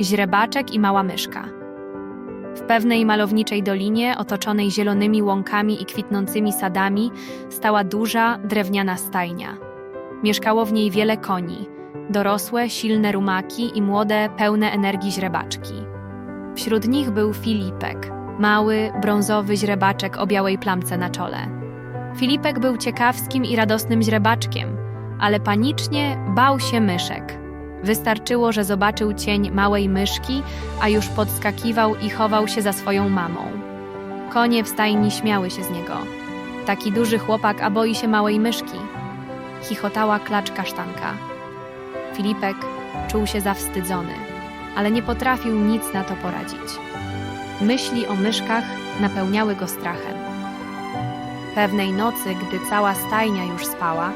źrebaczek i mała myszka. W pewnej malowniczej dolinie, otoczonej zielonymi łąkami i kwitnącymi sadami, stała duża, drewniana stajnia. Mieszkało w niej wiele koni, dorosłe, silne rumaki i młode, pełne energii źrebaczki. Wśród nich był Filipek, mały, brązowy źrebaczek o białej plamce na czole. Filipek był ciekawskim i radosnym źrebaczkiem, ale panicznie bał się myszek. Wystarczyło, że zobaczył cień małej myszki, a już podskakiwał i chował się za swoją mamą. Konie w stajni śmiały się z niego. Taki duży chłopak, a boi się małej myszki. Chichotała klacz kasztanka. Filipek czuł się zawstydzony, ale nie potrafił nic na to poradzić. Myśli o myszkach napełniały go strachem. Pewnej nocy, gdy cała stajnia już spała,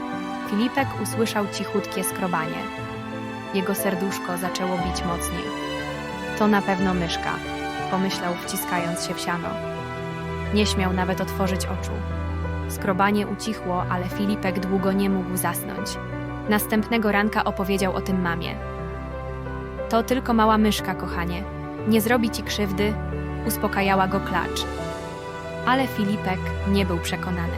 Filipek usłyszał cichutkie skrobanie. Jego serduszko zaczęło bić mocniej. To na pewno myszka, pomyślał, wciskając się w siano. Nie śmiał nawet otworzyć oczu. Skrobanie ucichło, ale Filipek długo nie mógł zasnąć. Następnego ranka opowiedział o tym mamie. To tylko mała myszka, kochanie. Nie zrobi ci krzywdy, uspokajała go klacz. Ale Filipek nie był przekonany.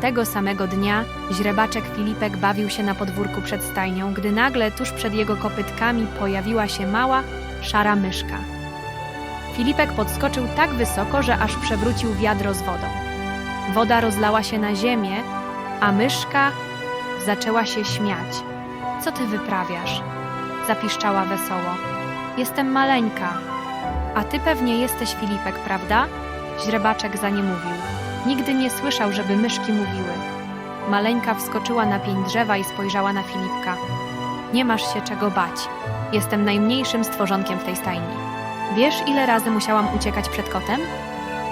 Tego samego dnia źrebaczek Filipek bawił się na podwórku przed stajnią, gdy nagle tuż przed jego kopytkami pojawiła się mała, szara myszka. Filipek podskoczył tak wysoko, że aż przewrócił wiadro z wodą. Woda rozlała się na ziemię, a myszka zaczęła się śmiać. Co ty wyprawiasz? Zapiszczała wesoło. Jestem maleńka. A ty pewnie jesteś Filipek, prawda? Źrebaczek za nie mówił. Nigdy nie słyszał, żeby myszki mówiły. Maleńka wskoczyła na pień drzewa i spojrzała na Filipka. Nie masz się czego bać. Jestem najmniejszym stworzonkiem w tej stajni. Wiesz, ile razy musiałam uciekać przed kotem?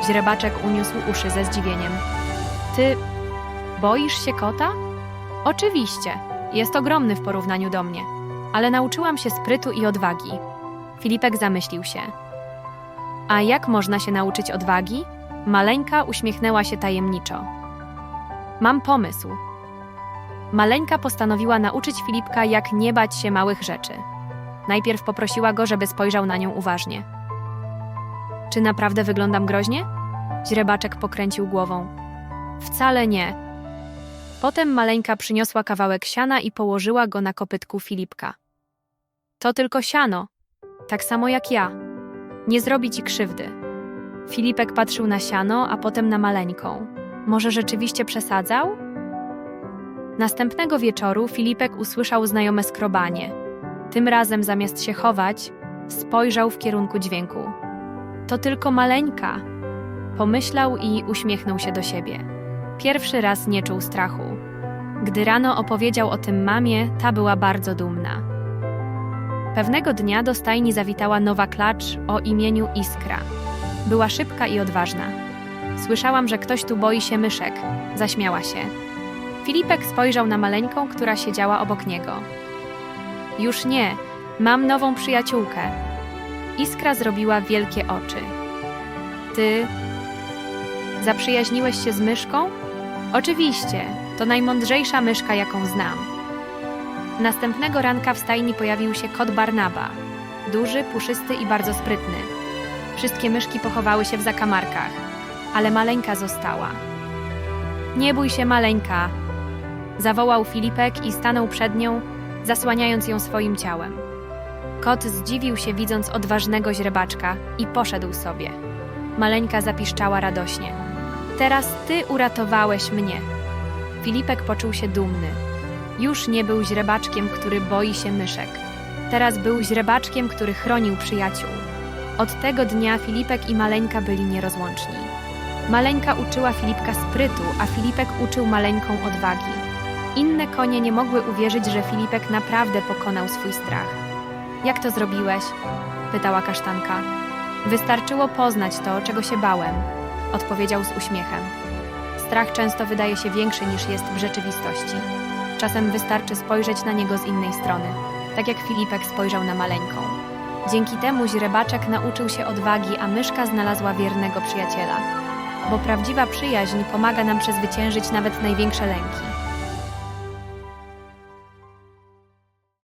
Źrebaczek uniósł uszy ze zdziwieniem. Ty boisz się kota? Oczywiście. Jest ogromny w porównaniu do mnie. Ale nauczyłam się sprytu i odwagi. Filipek zamyślił się. A jak można się nauczyć odwagi? Maleńka uśmiechnęła się tajemniczo. Mam pomysł. Maleńka postanowiła nauczyć Filipka, jak nie bać się małych rzeczy. Najpierw poprosiła go, żeby spojrzał na nią uważnie. Czy naprawdę wyglądam groźnie? Źrebaczek pokręcił głową. Wcale nie. Potem maleńka przyniosła kawałek siana i położyła go na kopytku Filipka. To tylko siano, tak samo jak ja. Nie zrobi ci krzywdy. Filipek patrzył na siano, a potem na maleńką. Może rzeczywiście przesadzał? Następnego wieczoru Filipek usłyszał znajome skrobanie. Tym razem zamiast się chować, spojrzał w kierunku dźwięku. To tylko maleńka. Pomyślał i uśmiechnął się do siebie. Pierwszy raz nie czuł strachu. Gdy rano opowiedział o tym mamie, ta była bardzo dumna. Pewnego dnia do stajni zawitała nowa klacz o imieniu Iskra. Była szybka i odważna. Słyszałam, że ktoś tu boi się myszek. Zaśmiała się. Filipek spojrzał na maleńką, która siedziała obok niego. Już nie, mam nową przyjaciółkę. Iskra zrobiła wielkie oczy. Ty zaprzyjaźniłeś się z myszką? Oczywiście, to najmądrzejsza myszka, jaką znam. Następnego ranka w stajni pojawił się kot Barnaba. Duży, puszysty i bardzo sprytny. Wszystkie myszki pochowały się w zakamarkach, ale maleńka została. Nie bój się, maleńka! Zawołał Filipek i stanął przed nią, zasłaniając ją swoim ciałem. Kot zdziwił się, widząc odważnego źrebaczka i poszedł sobie. Maleńka zapiszczała radośnie. Teraz ty uratowałeś mnie. Filipek poczuł się dumny. Już nie był źrebaczkiem, który boi się myszek. Teraz był źrebaczkiem, który chronił przyjaciół. Od tego dnia Filipek i Maleńka byli nierozłączni. Maleńka uczyła Filipka sprytu, a Filipek uczył Maleńką odwagi. Inne konie nie mogły uwierzyć, że Filipek naprawdę pokonał swój strach. Jak to zrobiłeś? pytała kasztanka. Wystarczyło poznać to, czego się bałem, odpowiedział z uśmiechem. Strach często wydaje się większy niż jest w rzeczywistości. Czasem wystarczy spojrzeć na niego z innej strony, tak jak Filipek spojrzał na maleńką. Dzięki temu źrebaczek nauczył się odwagi, a myszka znalazła wiernego przyjaciela. Bo prawdziwa przyjaźń pomaga nam przezwyciężyć nawet największe lęki.